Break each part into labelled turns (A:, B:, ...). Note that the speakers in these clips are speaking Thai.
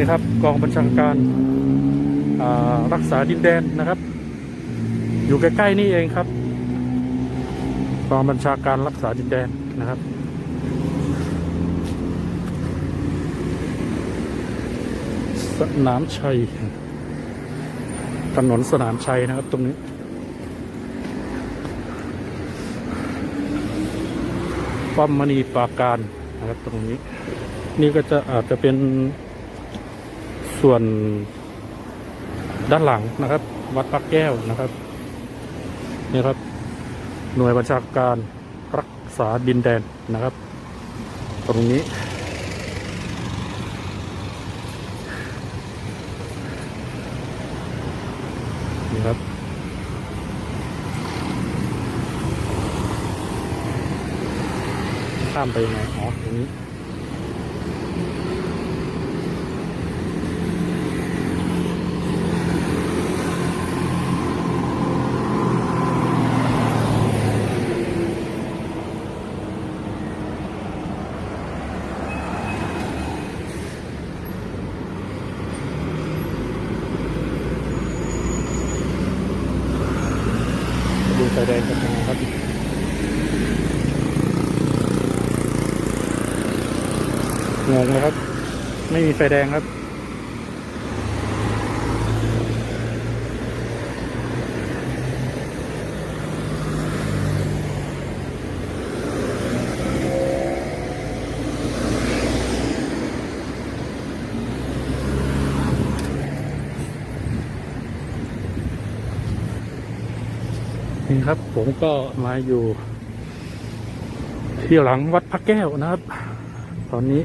A: นี่ครับ กองบัญชาการรักษาดินแดนนะครับ อยู่ใกล้ๆนี่เองครับ กองบัญชาการรักษาดินแดนนะครับสนามชัยถนนสนามชัยนะครับตรงนี้ป้อมมณีปราการนะครับตรงนี้ นี่ก็จะอาจจะเป็น ส่วนด้านหลังนะครับ วัดพระแก้วนะครับนี่ครับ หน่วยบัญชาการรักษาดินแดนนะครับ ตรงนี้ นี่ครับข้ามไปยังไงอ๋อตรงนี้ ดูไฟแดงกันยังไงครับ งง เลยครับ ไม่มีไฟแดงครับ นี่ครับ ผมก็มาอยู่ที่หลังวัดพระแก้วนะครับ ตอนนี้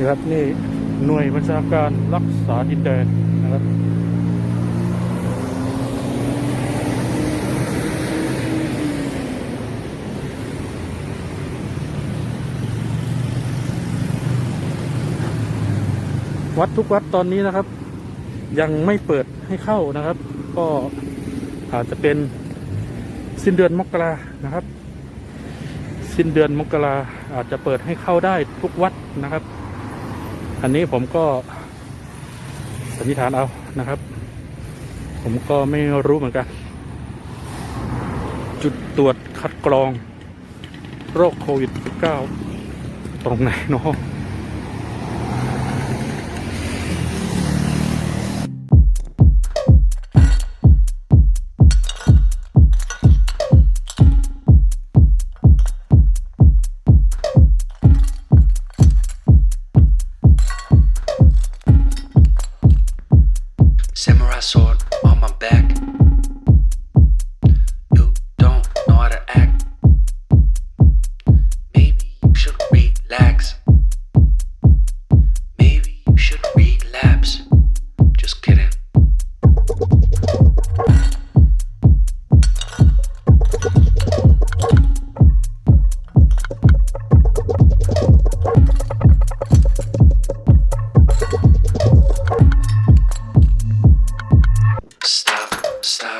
A: นี่ครับนี่หน่วยบัญชาการรักษาดินแดนนะครับวัดทุกวัดตอนนี้นะครับ ยังไม่เปิดให้เข้านะครับ ก็อาจจะเป็นสิ้นเดือนมกรานะครับ สิ้นเดือนมกราอาจจะเปิดให้เข้าได้ทุกวัดนะครับ อันนี้ผมก็สันนิษฐานเอานะครับ ผมก็ไม่รู้เหมือนกัน จุดตรวจคัดกรอง โรคโควิด -19 ตรงไหนเนาะ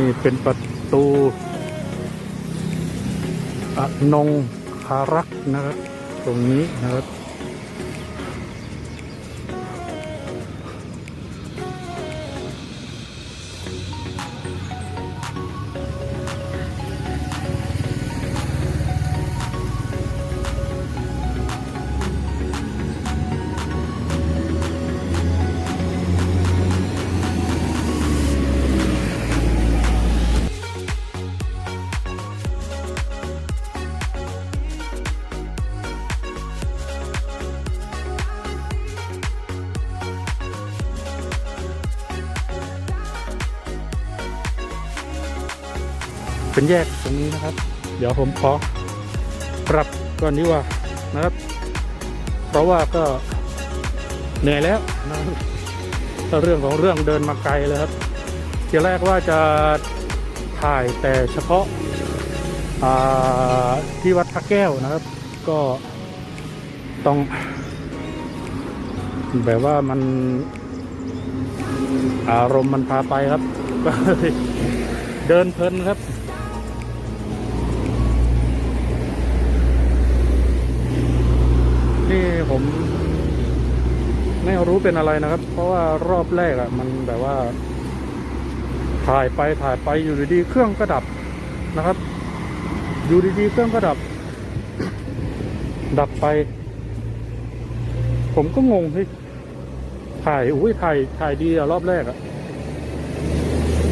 A: นี่เป็นประตูอนงคารักนะครับ ตรงนี้นะครับ เป็นแยกตรงนี้นะครับ เดี๋ยวผมขอปรับก่อนดีกว่านะครับ เพราะว่าก็เหนื่อยแล้วนะครับถ้าเรื่องของเรื่องเดินมาไกลเลยครับทีแรกว่าจะถ่ายแต่เฉพาะาที่วัดพระแก้วนะครับ ก็ต้อง แบบว่ามันอารมณ์มันพาไปครับ เดินเพลินครับ ผม ไม่รู้เป็นอะไรนะครับ เพราะว่ารอบแรกอะ่ะ มันแบบว่า ถ่ายไปถ่ายไปอยู่ดีๆเครื่องก็ดับนะครับ อยู่ดีๆเครื่องก็ดับ ดับไป ผมก็งงที่ถ่ายอุ้ยถ่ายถ่ายดีอะรอบแรกอะ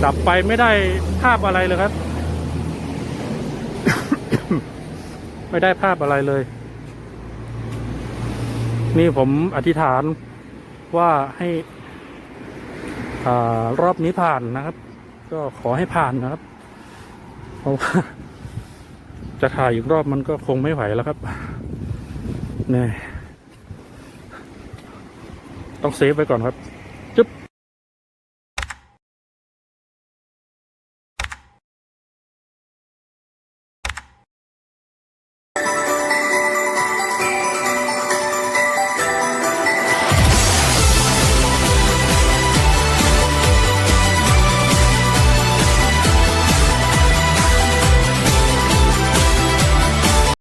A: ดับไปไม่ได้ภาพอะไรเลยครับ ไม่ได้ภาพอะไรเลย นี่ผมอธิษฐานว่าให้อ่ารอบนี้ผ่านนะครับ ก็ขอให้ผ่านนะครับ เพราะว่าจะถ่ายอีกรอบมันก็คงไม่ไหวแล้วครับเนี่ยต้องเซฟไว้ก่อนครับ